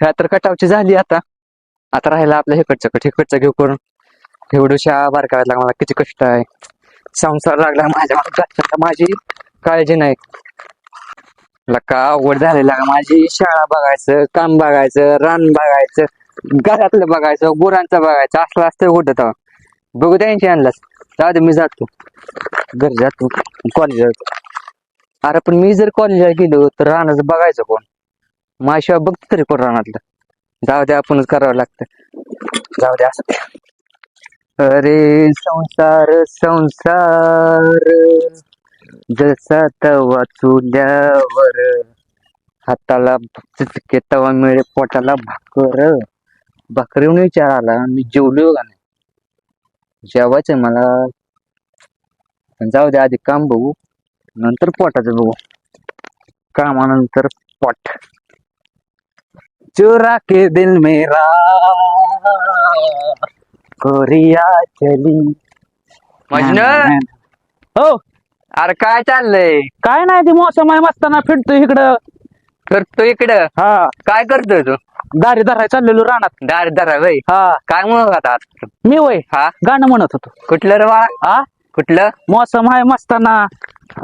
ह्या तर कटावची झाली आता. आता राहिला आपल्या हेकडचं कट हेकडचं घेऊ करून. एवढ्याशा बारकाव्यात लागला मला किती कष्ट आहे. संसार लागला माझ्या माझी काळजी नाही. लका आवड झालेला माझी शाळा बघायचं काम बघायचं रान बघायचं घरातलं बघायचं गुरांचं बघायचं असलं असतं कुठं तेव्हा. बघू त्यांची आणलास. दादा मी जातो. घरी जातो. कॉलेजला अरे पण मी जर कॉलेजला गेलो तर रानाचं बघायचं कोण? माझ्याशिवाय बघतो तरी कोण रानातलं. जाऊ दे आपणच करावं लागतं. जाऊ दे असं. अरे संसार संसार. जसा तवा चुल्यावर. हाताला चिचके तवा मिळे पोटाला भाकर. भाकरीहून विचार आला मी जेवलो का नाही? जेवायचंय मला. जाऊ दे आधी काम बघू. नंतर पोटाचं बघू. कामानंतर पोट. चुरा के दिल मेरा। कोरिया चली। हो अरे काय चाललंय? काय नाही ते मोसम आहे मस्ताना फिरतोय इकडं. करतो इकडं? हा. काय करतोय तू? दारी धराय चाललेलो रानात. दार दारा वय हा. काय म्हणत होता आज? मी वय हा? गाणं म्हणत होतो. कुठलं रे हा कुठलं मोसम आहे मस्ताना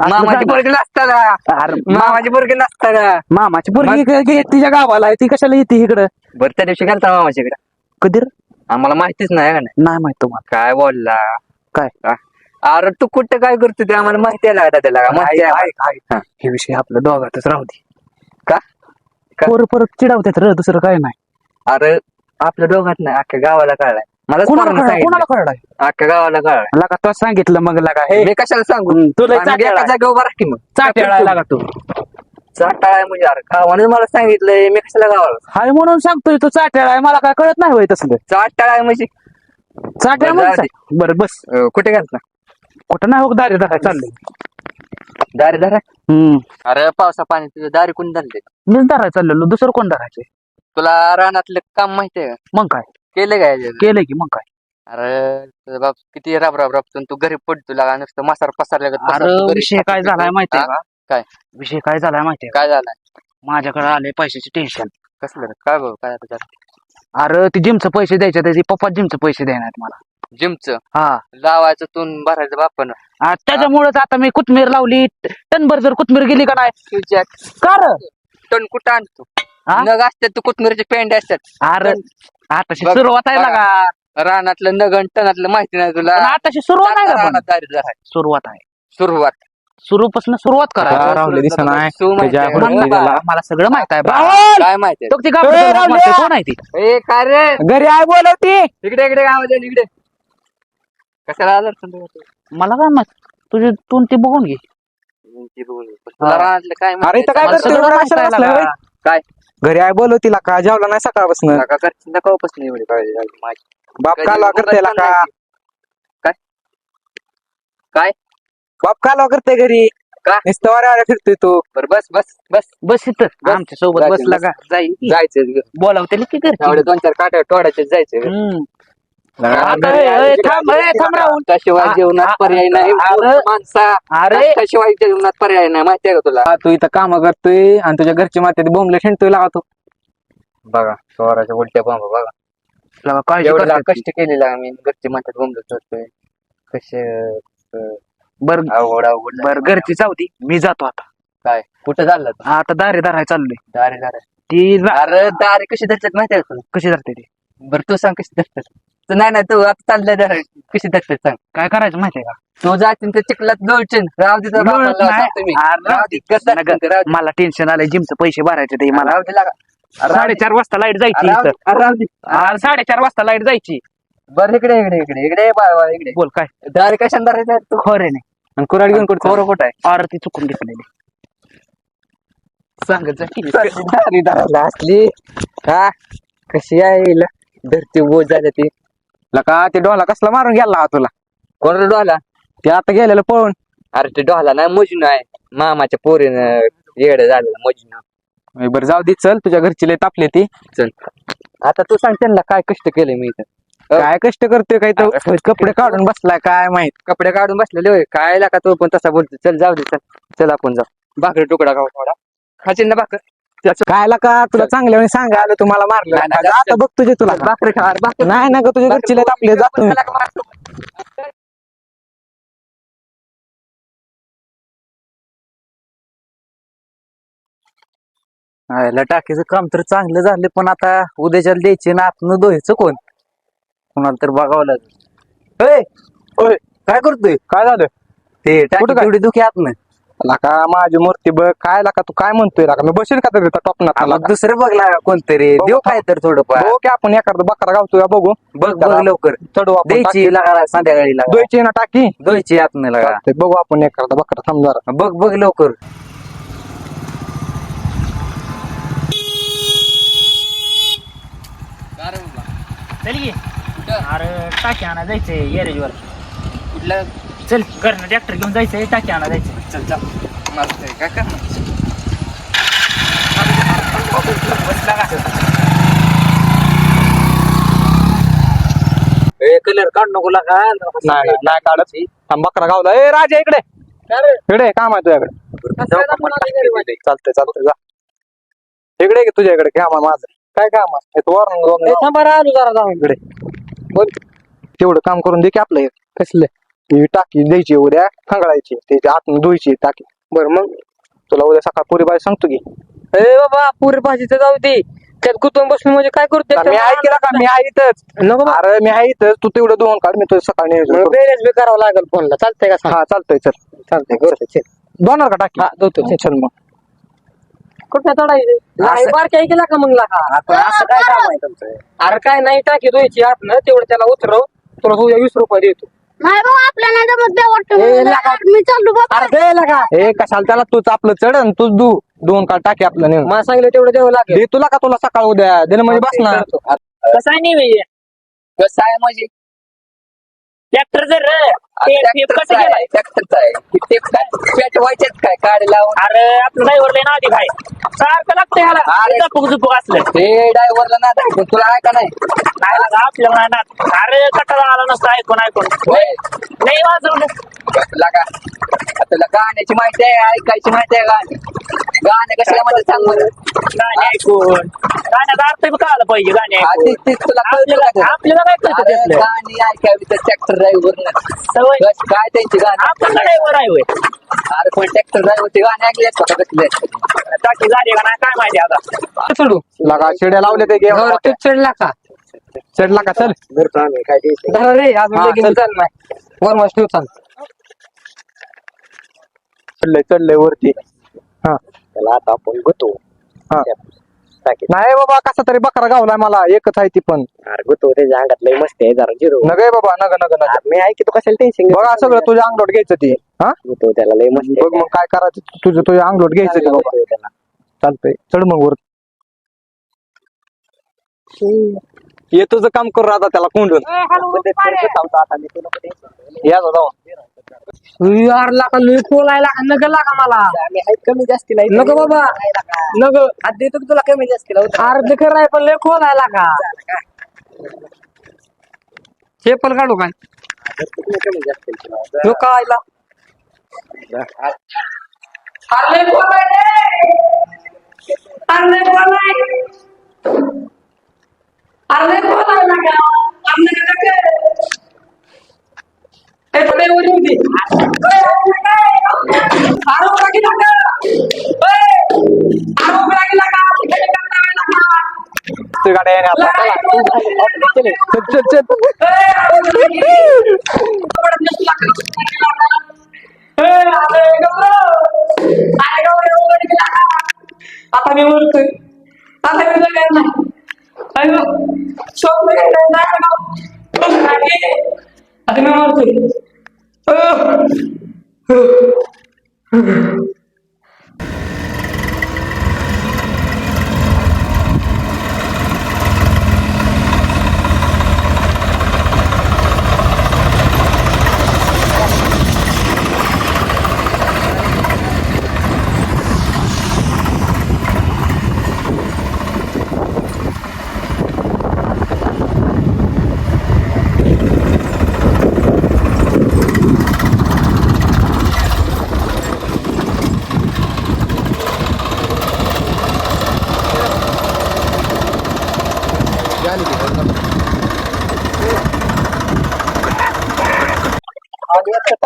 मामाची. पोरगी नसताना अरे मामाची पोरगी नसताना मामाची पोरगी गे- तिच्या गावाला आहे ती कशाला येते इकडं बरं त्या दिवशी घालता मामाच्याकडे कधी रे? आम्हाला माहितीच नाही का नाही नाही माहीत तुम्हाला काय बोलला काय? हा? अरे तू कुठं काय करतो ते आम्हाला माहिती आहे लागत त्याला का? माहिती आहे. हे विषय आपल्या दोघातच राहू दे का? का? पोर परत चिडावतात र दुसरं काय नाही अरे आपल्या दोघात नाही अख्ख्या गावाला कळलाय मला कोणाला कळलं? कोणाला अख्ख्या गावाला कळलाय. लगा तो सांगितलं मग लगा. हे मी कशाला सांगू? हम्म, तुला आम्ही चाट्याळा एका. जागेवर उभा राहा की मग. चाट्याळा लागा तू चाटाळा म्हणजे अरे गावाने मला सांगितलंय मी कशाला गावाला? हाय म्हणून सांगतोय तू चाट्याळा आहे मला काय कळत नाही होय तसलं. चाटाळा आहे म्हणजे? चाट्या बरं, म्हणून सांग. बरं बस. अं, कुठे घालता? कुठं नाही हो दारी धराय चाललंय. दारी दारा हम्म. अरे पावसा पाणी तुझं दारी कोणी धरले मीच धराय चाललेलो. दुसरं कोण धरायचे तुला रानातलं काम माहितीये का? मग काय? केलं काय? केलंय की मग काय? अरे तुझा बाप किती राब राब राबतो तू घरी पडतो लागा नुसतं मसार पसारल्या गत अरे पसारतो घरी. विषय काय झालाय माहितीये हा? का? काय? विषय काय झालाय माहितीये का? काय झालं माझ्याकडे आले पैशाचे टेन्शन कसलं रे? काय भाऊ काय आता अरे ती जिमचे पैसे द्यायचे त्याचे पप्पा जिमचे पैसे देणार मला. जिमचं? हा. लावायचं तू भरायचं बापन आ, त्याच्यामुळेच आता मी कोथमीर लावली. टनभर जर कोथमीर गेली का नाही? तुझ्या का र? टन कुठं आणतो? हा? नग असतात तू कोथमिरीचे पेंड असतात. अरे आताशी बघ, सुरुवात आहे बघा. का? रानातलं नगण टनातलं माहिती नाही तुला. आताशी सुरुवात आहे का पण? रानात दारी दार आहे. सुरुवात आहे. सुरुवात. सुरुपासून सुरुवात हा, करा राहुल दिसत नाही. तू माहिती आहे. मला सगळं माहीत आहे बा. काय माहिती तो ती गावात ए, हाक मारते. कोण आहे ती? ए काय रे? घरी आहे बोलवती इकडे इकडे गावाच्या इकडे. कशाला आजार मला काय माहीत? तुझी तू ती बघून घे. तुला रानातलं काय अरे इथं काय मला करते? सगळं एवढं माहीत आहे. होय? काय? घरी आहे बोलवतीला का? जेवला नाही सकाळपासून? नका नाही एवढी काळजी माझी. बाप कालवा करते का. काय? काय? बाप कालवा करते घरी. का? नुसतं फिरतोय तू. बर बस बस. बस बस इथं. आमच्यासोबत बसला का? जाई जायचं बोलावते की एवढे घरची दोन चार काट्या टोडायचे जायचं हम्म. थांब थांब राहुल. आ- जीवनात आ- पर्याय नाही. अरे- मूर्ख माणसा अरे. त्याशिवाय जीवनात पर्याय नाही. माहितीये का तुला? हा, तू इथं काम करतोय आणि तुझ्या घरची माते बोंबले शेणतोय लागा तू. बघा चोराच्या उलट्या बांबा बघा. लगा काळजी एवढं करतात ती. कष्ट केलेला आम्ही. घरचे म्हणतात बोंबल करतोय कसे बर अवघड अवघड बर घरची जाऊती मी जातो आता. काय? कुठं चाललं तू? आता दारे दाराय चाललोय. दारे दारे ती रा- अरे दारे कशी धरतात माहितीये का तुला? कशी धरते ती? बरं तू सांग कशी धरतात. तू नाही नाही तू आता चाललंय दारे कशी धरतात सांग. काय करायचं माहितीये का? तू जातीन तर चिखलात गळचीन राव दे तर गळत बापाला नाही. सांगतो मी. अरे राव दे, कसं नका. धरतील ते राव दे. मला टेन्शन आलंय जिमचे पैसे भरायचे ते मला. राव दे लागा. राव दे. साडेचार वाजता लाइट जायची राव दे, इथं राव दे. अरे साडेचार वाजता लाइट जायची. बरं इकडे इकडे इकडे इकडे बाळ बाळ इकडे. बोल काय? दारे कशाने धरायचं तू? खरे नाही आणि कुराड घेऊन कुठं खोरं कुठं आहे? अरे ती चुकून घेतलेली. सांगत जा की. असली. हा कशी आहे धरती बोज झाली ती. लका ते डोला कसला मारून गेला हा तुला? कोणाला डोला ते आता गेलेलं पळून. अरे ते डोला नाही मजून आहे. मामाच्या पोरीनं येड झालेलं मजून. ए, बरं जाऊ दे चल. तुझ्या घरची लय तापली ती. चल. आता तू सांग त्यांना काय कष्ट केले मी इथं. अ. काय कष्ट करतोय काय तो? अरे, कपडे काढून बसलाय काय माहीत? कपडे काढून बसलेले होय. काय लागा तो पण तसा बोलतो चल जाऊ दे चल. चल आपण जाऊ. भाकरी तुकडा खाऊ थोडा. खाशील ना भाकर? कायला का? तुला चांगल्या वेळी सांगा आलं तुम्हाला मारलं. नाही, आता बघ तुझे तुला. भाकरी खा अरे भाकरी नाही ना ग तुझ्या घरची लय आपले जातो मी. आयला टाकीचं काम तर चांगलं झालं पण आता उद्याच्या द्यायचे ना आतनं दोहायचं कोण? कोणाला तर बघावं लागेल. ओय, काय करतोय? काय झालं? ते टाकी काय? तेवढी दुखी आतनं. लाका माझी मूर्ती बघ काय लाका तू काय म्हणतोय लाका मी बसेल का तरी टॉपनात मग दुसरं बघ लागा कोणतरी. बघू देऊ काय तर थोडंफार. हो की आपण एखादं बकरा गावतोय बघू. बघ बघ लवकर. चढू आपण द्यायची टाकी. लागा संध्याकाळी लागा. द्यायची ना टाकी. द्यायची आतनं लागा. चालतंय, बघू आपण एखादा बकरा थांब जरा. बघ बघ लवकर. चल की. अरे टाकी आणा जायचंय गॅरेजवर कुठलं? चल घरनं ट्रॅक्टर घेऊन जायचंय टाकी आणा जायचंय. चल चल मारतोय काय करणार बसला का कलर काढ नको लागा. नाही नाही काढत. थांब बकरा गावला. ए राजा इकडे. इकडे काम आहे तुझ्याकडे. चालतंय चालतंय जा. इकडे की तुझ्या इकडे काम आहे माझं. काय काम आहे? तू वरून इकडे. बोल. तेवढं काम करून दे की आपलं हे. कसलं? ती टाकी द्यायची उद्या खंगळायची. त्याची आत धुयची टाकी. बरं मग तुला उद्या सकाळ पुरी बाई सांगतो की. ए बाबा पुरी भाजीचं जाऊ दे. त्यात गुतून बसून म्हणजे काय करतो मी आहे की का? मी आहे इथंच. नको बा. अरे मी आहे इथंच. तू तेवढं दोन काढ मी तुझं सकाळी नियोजन मग करतो. बेरेच बी करावं लागेल फोनला. चालतंय का सांग? हा चालतंय चल. चालतंय करतो चल. दोनर का टाकी? हा दोतो चल. मग. कुठं चढायचं नाही बारक्या केला का मग लागा. असं काय काम आहे तुमचं? अरे काय नाही टाकी द्यायची आतनं. तेवढं त्याला उतरव. तुला उद्या वीस रुपये देतो. नाही बाबा आपल्याला जमत बे वाटतं ए. मी चाललो बाबा अरे दे लागा. हे कशाला त्याला तूच आपलं चढ आणि तूच दू. दोन काळ टाकी आपलं नेऊन. मला सांगितलं तेवढं द्यावं लागेल. दे तुला का तुला सकाळ उद्या? दे ना म्हणजे बस ना. कसं आहे नाही म्हणजे कसं आहे म्हणजे? ट्रॅक्टर जर पेटवायचेच काय? काढ लावून? अरे आपलं ड्रायव्हर लय नादी काय सारखं लागतं ह्याला. अरे. झुपूक झुपूक असलं. ते ड्रायव्हरला ना दाखवून तुला आहे का नाही? नाही लागा आपल्याला नाही नाद. अरे कटाळा आला नसतं ऐकून ऐकून. होय. नाही वाजवलं. लागा तुला गाण्याची माहिती आहे ऐकायची माहिती आहे गाणे. गाणे कशाला मध्ये सांग गाणे ऐकून. गाण्याचा अर्थ बी कळायला पाहिजे गाणे ऐकून. तुला आपल्याला काय कळतं गाणी ऐकावी तर ट्रॅक्टर ड्रायव्हर काय त्यांची गाणी? आपण ड्रायव्हर आहे होय. अरे पण ट्रॅक्टर ड्रायव्हर चे गाणे ऐकले का? कसले टाकी झाली का नाही काय माहिती आता. चढू लगा शिड्या लावले ते घे बरं, तू चढला का? चढला का? चल. धरा रे अजून हा, लगीन चल. चाल नाही वर मस्त ठेव चाल. चढलंय चढलंय वरती. हा. त्याला आता आपण गुतो हा. नाही बाबा कसा तरी बकरा गावलाय मला एकच आहे ती पण. अरे गुतो त्याच्या अंगात लय मस्त आहे जरा जिरो. नग बाबा नग नग नग. मी ऐकी तू कशाला टेन्शन बघा सगळं तुझ्या अंगलोट घ्यायचं ती. हा? गुतो त्याला लय मस्त बघ मग काय करायचं तू- तुझं तुझ्या अंगलोट घ्यायचं ते बाबा. त्याला. चालतंय. चढ मग वर ये तुझं काम करू आता त्याला कोंडून या यार नग लागा मला. कमी जास्ती नाही. नको बाबा नग. देतो तुला कमी जास्ती अर्ध कराय पण लय खोलायला का? चेपल काढू काय? तो कायला. अरे लय खोलाय रे. अरे लय खोलाय अरे लय खोलाय लागा अरे लय खोलाय. ए, थोडे वर येऊ दे. आरो लागी लागा. ए, आरो लागी लागा. हे करता लागा. तू गाड्या येणे आता चल चल चल ए, आरो लागी. पडत नसतो लागा. ए, अरे गौरव. अरे गौरव, वर लागी लागा. आता मी बोलतोय आता मी जगणार नाही अयो शोध नाही नाही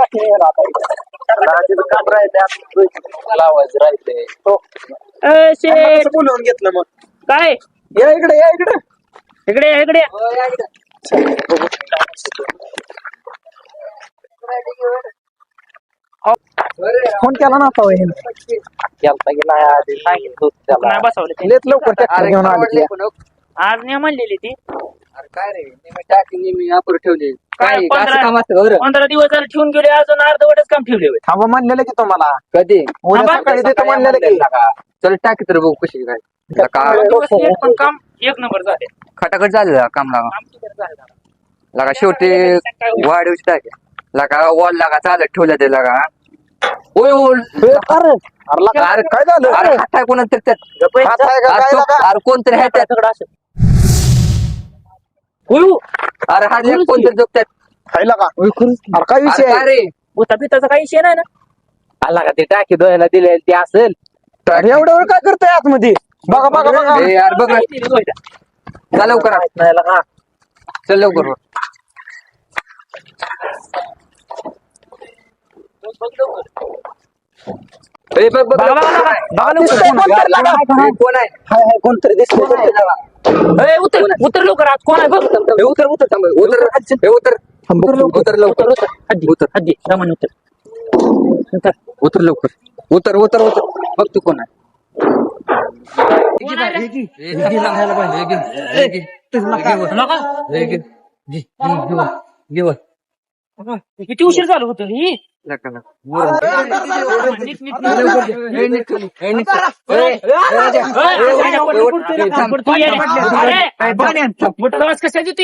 मी. बोलवून घेतलं मग काय या इकडे या इकडे इकडे ये, इकडे ये. फोन केला ना आता वहिनी. केलता की नाही आधी सांगितलं होतं त्याला नाही बसवलं ते. लेत लवकर ट्रॅक्टर घेऊन आली आज नाही म्हणलेली ती काय रे नेहमी टाकी नेहमी आपण ठेवले काय काय पंधरा- काम असतं बरं पंधरा दिवस झाले ठेवून गेले अजून अर्धवटच काम ठेवले होय. थांबा म्हणलेलं की तुम्हाला? कधी? उद्या थांबा. सकाळी देतो म्हणलेलं की. चल टाकी तर बघू कशी काय. दिवस पण काम एक नंबर झाले. खटाखट झालं काम लागा. झालं? लगा शेवटी वाढवची टाकी. लगा वॉल लागा चालत ठेवलं ते लगा. ओय ओय. अरे अरे काय झालं? अरे हात आहे कोणाला तरी त्यात. हात आहे का अरे काय तो- लागा? अरे कोणतरी आहे त्यात असं. अरे हा एक कोणतरी झोपत्यात खायला का? अरे काय अरे विषय आहे? रे? भुता पिताचा काही विषय नाही ना? आला का ते टाकी दोयाला दिले ते असेल. अरे एवढं वेळ काय करतोय आतमध्ये? बघा बघा बघा. ए, यार बघ. ना. माहिती नाही. चल लवकर. नाही का? चल लवकर. ए, बघ बघ बघा, बघा, कोण बघा. आहे? बघा लवकर. दिसतंय कोणतरी लागा. ए, कोण? आहे? हाय हाय कोणतरी दिसतोय. उतर उतर लवकर आज. कोण आहे बघ? उतर उतर थांब. उतर ए, उतर उतर लवकर. हद्दी उतर. हद्दी. उतर. उतर. उतर लवकर. उतर उतर उतर. बघ तू कोण आहे. किती उशीर झालं होतं ही? प्रवास कशाची तू?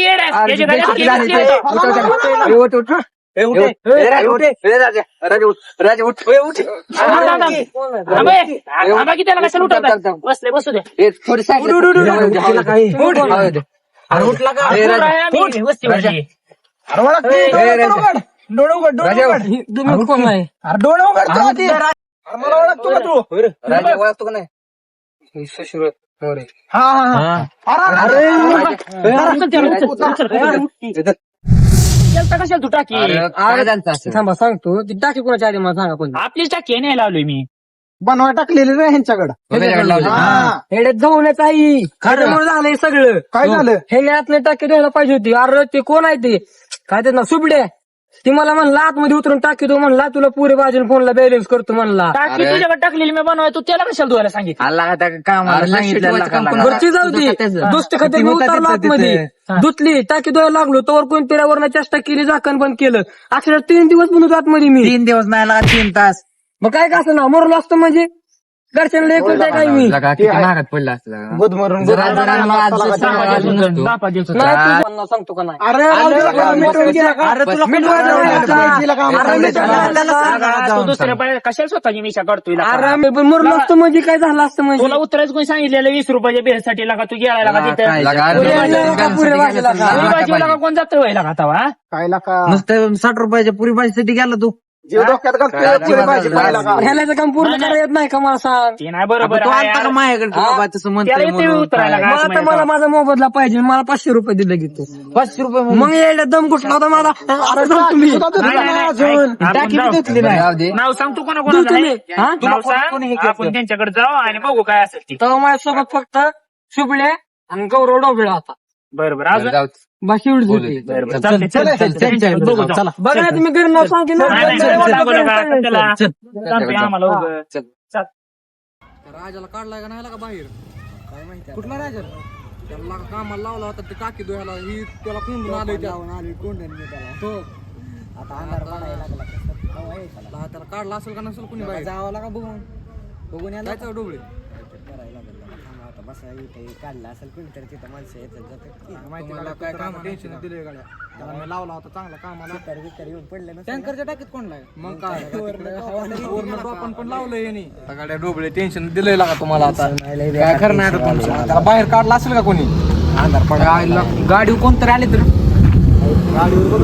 थांब. बसले बसू दे ए, थोडी side ला. उठ, उठ, उठ, जाऊ दे, उठ. जाऊ दे. उठ. जाऊ दे. ए, दूर राजा. आहे आम्ही वस्तीवरची. अरे वळख की, डोळे. उघड. डोळे उघड डोळे राजा, उघड. उठ. तुम्ही कोण आहे? अरे डोळे उघड तू आधी. अरे मला ओळखतो का तू? राजा, ओळखतो का नाही? हे सुशिरो. हो रे. हा हा हा. अरे अरे उचल त्याला, उचल, उचल, उचल. इथं. केलता कशाला तू टाकी? थांबा सांगतो ती. टाकी कोणाच्या आधी मला सांगा पण आपलीच टाकी नाही लावली मी. बनवाय टाकलेली रे ह्यांच्याकडे. बघायला लावलं. हा. हेड्यात जाऊन येत आई खरं. झालंय सगळं. काय झालं? हे आतने टाकी द्यायला पाहिजे होती. अरे ते कोण आहे ते? काय ते ना सुबडे. ती मला म्हणला आतमध्ये उतरून टाकी तू म्हणला तुला पुरे बाजून फोनला बॅलन्स करतो म्हणला. टाकी अरे. तुझ्याकडे टाकलेली मी बनवाय तू त्याला कशाला धुवायला सांगितलं? आला का त्या कामाला? अरे, सांगितलं शिकवायचं काम पण वरची जाऊ दे. दुष्ट खाते मी उतरलो आतमध्ये. धुतली टाकी धुवायला लागलो तोवर कोण पिऱ्यावर चेष्टा केली झाकण बंद केलं. अक्षर तीन दिवस म्हणून आतमध्ये मी. तीन दिवस नाही लागत तीन तास. मग काय का असं ना मरलो असतो म्हणजे? घरच्यांना एकूण काय मी लगा, किती महागात पडला लगा. जरा- जरा दहा पाच. नाही, सांगतो का नाही अरे राहू दे, तुला मिटवून गेला का? अरे तुला मिटवायला मिटवायला लावलं, लावलं. तिला काम अरे करायला मिटवायला लावलं. लावलं. अरे, तू दुसऱ्या बाहेर कशाला स्वतःची मिशा? अरे मी पण मरलो असतो म्हणजे काय झालं असतं म्हणजे तुला उतरायचं कोणी सांगितलेलं वीस रुपयाच्या बेसाठी लागा तू गेला लागा तिथे लगा, अरे, पुऱ्या लगा, भाजीला का, पुऱ्या का? पुरी भाजीला का कोण जातं व्हायला का तवा काय लाका नुसतं साठ रुपयाच्या पुरी भाजीसाठी गेला तू जीव भाजी का? ह्याला काम पूर्ण करायला येत नाही का मला सांग? ते नाही बरोबर तू आहे का हा? तसं म्हणतोय म्हणून? उतरायला काय? आता मला माझा मोबदला पाहिजे मला पाचशे रुपये दिले की तू. पाचशे रुपये मग यायला दम कुठला होता मला आता जाऊ तुम्ही. नाही, नाही, नाही, अजून आपण टाकी जाऊ. बी धुतली नाही. जाऊ दे. नाव सांग तू कोणा तू कोणाचं तुम्ही आहे? हा? नाव सांग. आपण त्यांच्याकडे जाऊ आणि बघू काय असेल ते. तेव्हा माझ्यासोबत फक्त शुभले आणि गौरव डोबळे होता. बरोबर अजून? जाऊ दे. बस एवढीच बोलू होती दे. बरोबर चल, चालतंय, चल, चल, चल, चल, चल, त्यांच्याकडे चल, बघू चल, जाऊ. चला. बघा ना तुम्ही घरी नाव सांगितलं नाही, नाही, चल, नाही, चल, सांगू चल, नका. चल, त्याला चल. सांगतोय आम्हाला उभं. चल. चल. राजाला काढलाय का नाही का बाहेर काय माहिती कुठला राजा त्याला कामाला लावला होता ते टाकी धुवायला ही त्याला कोंडून आलंय तो आता अंधार पडायला लागला त्याला काढला असेल का नसेल कुणी बाहेर जावं लागा बघून बघून यायला जायचं डोबळे तुम्हाला काय काम टेन्शन दिले गाड्या. त्याला मी लावला होता चांगला कामाला. टँकरच्या टाकीत कोणला मग काय? आपण पण यांनी. गाड्या डोबळे टेन्शन दिलंय लागा तुम्हाला आता. काय करणार आता तुमचं? त्याला बाहेर काढला असेल का कोणी? अंधार पडा गाडी कोणतरी आले तर? गाडीवर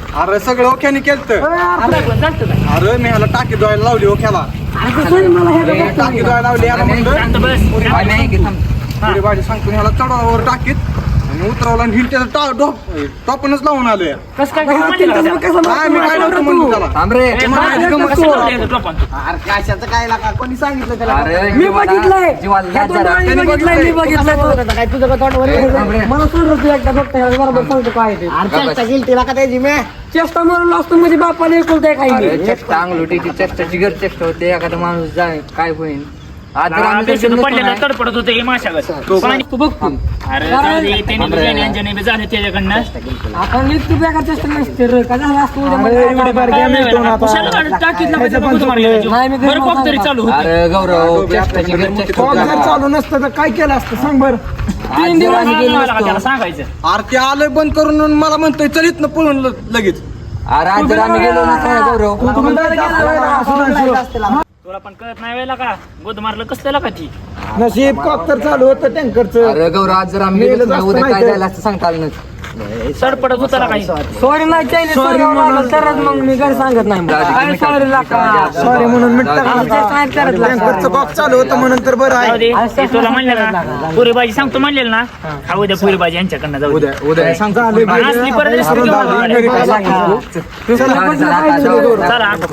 अरे मी ह्याला टाकी धुवायला लावली ओख्याला टाकी धुवायला लावली याला म्हणलं. भाजी सांगतो ह्याला चढावर टाकीत. उतरवला आणि हिल डोप- टॉपनच लावून आलोय. कसं काय म्हणलं का त्याला? काय मी काय नव्हतं म्हणतो त्याला? ए, मला कसं लावलं याचं टोपण? मी बघितलंय. ह्या दोन डोळ्यांनी बघितलंय मी बघितलंय. मला सोडलं तू एकदा बघता ह्याला बरोबर सांगतो काय ते. चेष्टा म्हणून असतो म्हणजे बापाने एकुलता काही चेष्टा अंगलुटीची चेष्टाची घर चेष्टा होते. एखादा माणूस जाय काय होईल आज जर आम्ही तडपडत होतं हे माशागत. पाणी तू बघ तू. अरे जाऊ दे, त्याने बी त्याने अंजने बी झाले त्याच्याकडनं. आपण एक तू बेकार चेष्टा नसते रे का झालं असतं उद्या काय नाही मला- व्हायला. कशाला गाडीत टाकीत ना पाहिजे बघू तुम्हाला यायची. नाही, मी घरी बरं कॉक तरी चालू होतं. अरे गौरव चेष्टाची. चालू नसतं तर काय केलं असतं? सांग बर. आज जर आम्ही गेलो मला का त्याला नसतो सांगायचं? अरे ते आलंय बंद करून आणि मला म्हणतोय चलित ना पळून ल- लगेच. अरे आज जर आम्ही गेलो नसतो ना गौरव. तुला पण कळत नाही वेळेला का गोद मारलं का ती नशीब कॉक तर चालू होतं टँकरचं अरे गौरव आज जर आम्ही गेलो नसतो, उद्या काय झालं असतं सांगता आलं नसतं. तडपडत होता ना काही सॉरी नाही सॉरी तरच मग मी घरी सांगत नाही मग. काय सॉरी लाका सॉरी म्हणून करत टँकरचं कॉक चालू होतं म्हणून तर बरं जाऊ आहे दे ते तुला म्हणलं ना पुरी भाजी सांगतो म्हणलेलं ना हा उद्या पुरी भाजी यांच्याकडनं जाऊ दे उद्या उद्या सांग असली परत दिसली की मला गाडी. चला, चला, आता जाऊ. चला आता.